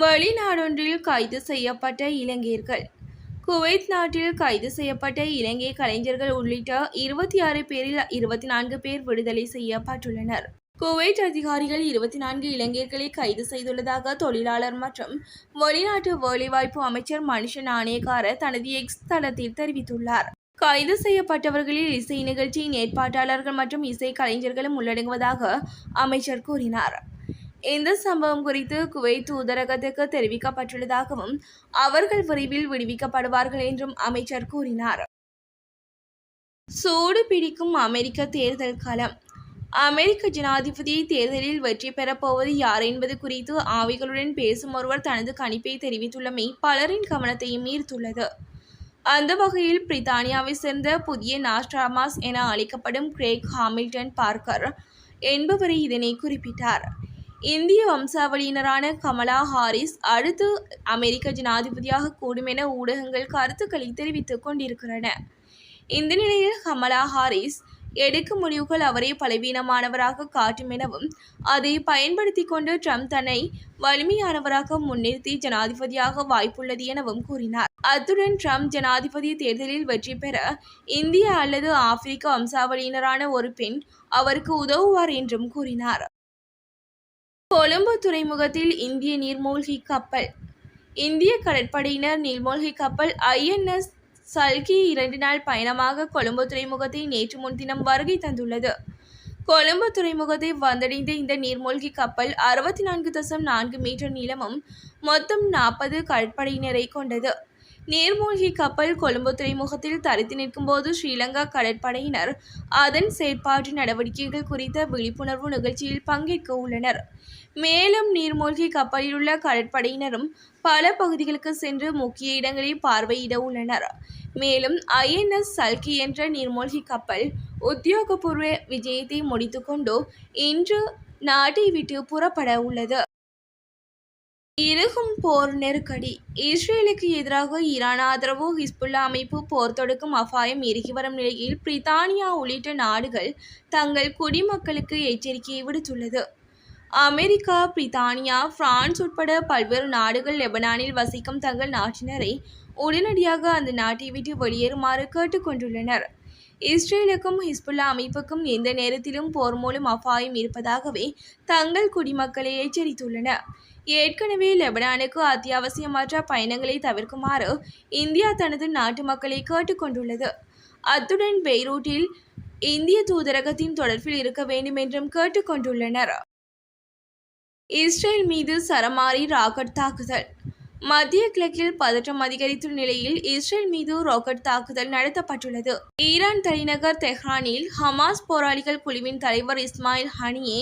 வெளிநாடொன்றில் கைது செய்யப்பட்ட இலங்கையர்கள். குவைத் நாட்டில் கைது செய்யப்பட்ட இலங்கை கலைஞர்கள் உள்ளிட்ட இருபத்தி ஆறு பேரில் இருபத்தி நான்கு பேர் விடுதலை செய்யப்பட்டுள்ளனர். குவைத் அதிகாரிகள் இருபத்தி நான்கு இலங்கையர்களை கைது செய்துள்ளதாக தொழிலாளர் மற்றும் வெளிநாட்டு வேலைவாய்ப்பு அமைச்சர் மனுஷ நாணயக்கார தனது எக்ஸ் தளத்தில் தெரிவித்துள்ளார். கைது செய்யப்பட்டவர்களில் இசை நிகழ்ச்சியின் ஏற்பாட்டாளர்கள் மற்றும் இசை கலைஞர்களும் உள்ளடங்குவதாக அமைச்சர் கூறினார். இந்த சம்பவம் குறித்து குவைத் தூதரகத்துக்கு தெரிவிக்கப்பட்டுள்ளதாகவும் அவர்கள் விரைவில் விடுவிக்கப்படுவார்கள் என்றும் அமைச்சர் கூறினார். சூடு பிடிக்கும் அமெரிக்க தேர்தல் களம். அமெரிக்க ஜனாதிபதி தேர்தலில் வெற்றி பெறப்போவது யார் என்பது குறித்து ஆவிகளுடன் பேசும் ஒருவர் தனது கணிப்பை தெரிவித்துள்ளமை பலரின் கவனத்தையும் ஈர்த்துள்ளது. அந்த வகையில் பிரித்தானியாவை சேர்ந்த புதிய நாஸ்ட்ராமாஸ் என அழைக்கப்படும் கிரேக் ஹாமில்டன் பார்க்கர் என்பவரை இதனை குறிப்பிட்டார். இந்திய வம்சாவளியினரான கமலா ஹாரிஸ் அடுத்து அமெரிக்க ஜனாதிபதியாக கூடும் என ஊடகங்கள் கருத்துக்களை தெரிவித்துக் கொண்டிருக்கின்றன. இந்த நிலையில் கமலா ஹாரிஸ் எடுக்கும் முடிவுகள் அவரை பலவீனமானவராக காட்டும் எனவும் அதை பயன்படுத்தி கொண்டு ட்ரம்ப் தன்னை வலிமையானவராக முன்னிறுத்தி ஜனாதிபதியாக வாய்ப்புள்ளது எனவும் கூறினார். அத்துடன் ட்ரம்ப் ஜனாதிபதி தேர்தலில் வெற்றி பெற இந்திய அல்லது ஆப்பிரிக்க வம்சாவளியினரான ஒரு பெண் அவருக்கு உதவுவார் என்றும் கூறினார். கொழும்பு துறைமுகத்தில் இந்திய நீர்மூழ்கி கப்பல். இந்திய கடற்படையினர் நீர்மூழ்கி கப்பல் ஐஎன்எஸ் சல்கி இரண்டு நாள் பயணமாக கொழும்பு துறைமுகத்தை நேற்று முன்தினம் வருகை தந்துள்ளது. கொழும்பு துறைமுகத்தை வந்தடைந்த இந்த நீர்மூழ்கி கப்பல் அறுபத்தி நான்கு தசம் நான்கு மீட்டர் நீளமும் மொத்தம் நாற்பது கடற்படையினரை கொண்டது. நீர்மூழ்கி கப்பல் கொழும்பு துறைமுகத்தில் தரித்து நிற்கும்போது ஸ்ரீலங்கா கடற்படையினர் அதன் செயற்பாட்டு நடவடிக்கைகள் குறித்த விழிப்புணர்வு நிகழ்ச்சியில் பங்கேற்க உள்ளனர். மேலும் நீர்மூழ்கி கப்பலில் உள்ள கடற்படையினரும் பல பகுதிகளுக்கு சென்று முக்கிய இடங்களை பார்வையிட உள்ளனர். மேலும் ஐஎன்எஸ் சல்கி என்ற நீர்மூழ்கி கப்பல் உத்தியோகபூர்வ விஜயத்தை முடித்துக்கொண்டு இன்று நாட்டை விட்டு புறப்பட உள்ளது. இறுகும் போர் நெருக்கடி. இஸ்ரேலுக்கு எதிராக ஈரான் ஆதரவு ஹிஸ்புல்லா அமைப்பு போர் தொடுக்கும் அபாயம் இறுகி வரும் நிலையில் பிரித்தானியா உள்ளிட்ட நாடுகள் தங்கள் குடிமக்களுக்கு எச்சரிக்கையை விடுத்துள்ளது. அமெரிக்கா பிரித்தானியா பிரான்ஸ் உட்பட பல்வேறு நாடுகள் லெபனானில் வசிக்கும் தங்கள் நாட்டினரை உடனடியாக அந்த நாட்டை விட்டு வெளியேறுமாறு கேட்டுக்கொண்டுள்ளனர். இஸ்ரேலுக்கும் ஹிஸ்புல்லா அமைப்புக்கும் எந்த நேரத்திலும் போர் மூலம் அபாயம் இருப்பதாகவே தங்கள் குடிமக்களை எச்சரித்துள்ளன. ஏற்கனவே லெபனானுக்கு அத்தியாவசியமற்ற பயணங்களை தவிர்க்குமாறு இந்தியா தனது நாட்டு மக்களை கேட்டுக்கொண்டுள்ளது அத்துடன் பெய்ரூட்டில் இந்திய தூதரகத்தின் தொடர்பில் இருக்க வேண்டும் என்றும் கேட்டுக்கொண்டுள்ளனர் இஸ்ரேல் மீது சரமாரி ராக்கெட் தாக்குதல். மத்திய கிழக்கில் பதற்றம் அதிகரித்துள்ள நிலையில் இஸ்ரேல் மீது ராக்கெட் தாக்குதல் நடத்தப்பட்டுள்ளது. ஈரான் தலைநகர் தெஹ்ரானில் ஹமாஸ் போராளிகள் குழுவின் தலைவர் இஸ்மாயில் ஹனியே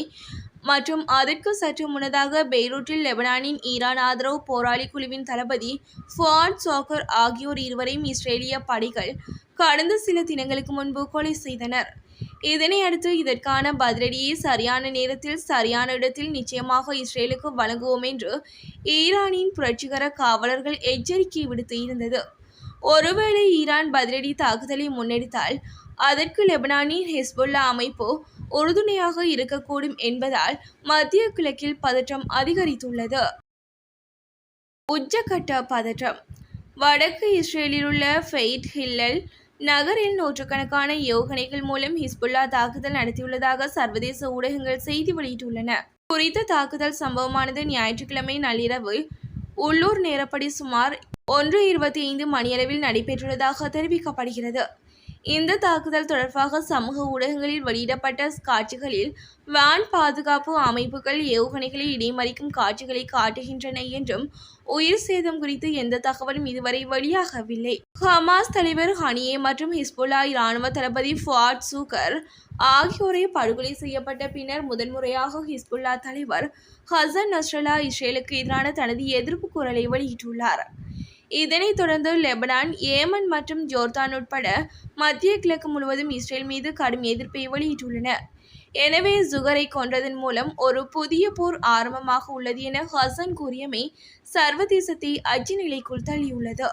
மற்றும் அதற்கு சற்று முன்னதாக பெய்ரூட்டில் லெபனானின் ஈரான் ஆதரவு போராளி குழுவின் தளபதி ஃபுவாட் சோக்கர் ஆகியோர் இருவரையும் இஸ்ரேலிய படைகள் கடந்த சில தினங்களுக்கு முன்பு கொலை செய்தனர். இதனை அடுத்து இதற்கான பதிலடியை சரியான நேரத்தில் சரியான இடத்தில் நிச்சயமாக இஸ்ரேலுக்கு வழங்குவோம் என்று ஈரானின் புரட்சிகர காவலர்கள் எச்சரிக்கை விடுத்து இருந்தது. ஒருவேளை ஈரான் பதிலடி தாக்குதலை முன்னெடுத்தால் அதற்கு லெபனானின் ஹெஸ்புல்லா அமைப்பு உறுதுணையாக இருக்கக்கூடும் என்பதால் மத்திய கிழக்கில் பதற்றம் அதிகரித்துள்ளது. உச்சக்கட்ட பதற்றம். வடக்கு இஸ்ரேலில் உள்ள ஃபெய்ட் ஹில்லல் நகரில் நூற்றுக்கணக்கான யோகனைகள் மூலம் ஹிஸ்புல்லா தாக்குதல் நடத்தியுள்ளதாக சர்வதேச ஊடகங்கள் செய்தி வெளியிட்டுள்ளன. குறித்த தாக்குதல் சம்பவமானது ஞாயிற்றுக்கிழமை நள்ளிரவு உள்ளூர் நேரப்படி சுமார் ஒன்று இருபத்தி ஐந்து மணியளவில் நடைபெற்றுள்ளதாக தெரிவிக்கப்படுகிறது. இந்த தாக்குதல் தொடர்பாக சமூக ஊடகங்களில் வெளியிடப்பட்ட காட்சிகளில் வான் பாதுகாப்பு அமைப்புகள் ஏவுகணைகளை இடைமறிக்கும் காட்சிகளை காட்டுகின்றன என்றும் உயிர் சேதம் குறித்து எந்த தகவலும் இதுவரை வெளியாகவில்லை. ஹமாஸ் தலைவர் ஹனியே மற்றும் ஹிஸ்புல்லா இராணுவ தளபதி ஃபுவாட் சூக்கர் ஆகியோரை படுகொலை செய்யப்பட்ட பின்னர் முதன்முறையாக ஹிஸ்புல்லா தலைவர் ஹசன் நஸ்ரல்லா இஸ்ரேலுக்கு எதிரான தனது எதிர்ப்பு குரலை வெளியிட்டுள்ளார். இதனைத் தொடர்ந்து லெபனான் ஏமன் மற்றும் ஜோர்தான் உட்பட மத்திய கிழக்கு முழுவதும் இஸ்ரேல் மீது கடும் எதிர்ப்பை வெளியிட்டுள்ளன. எனவே ஜுகரை கொன்றதன் மூலம் ஒரு புதிய போர் ஆரம்பமாக உள்ளது என ஹசன் கூறியமை சர்வதேசத்தை அச்சு நிலைக்குள் தள்ளியுள்ளது.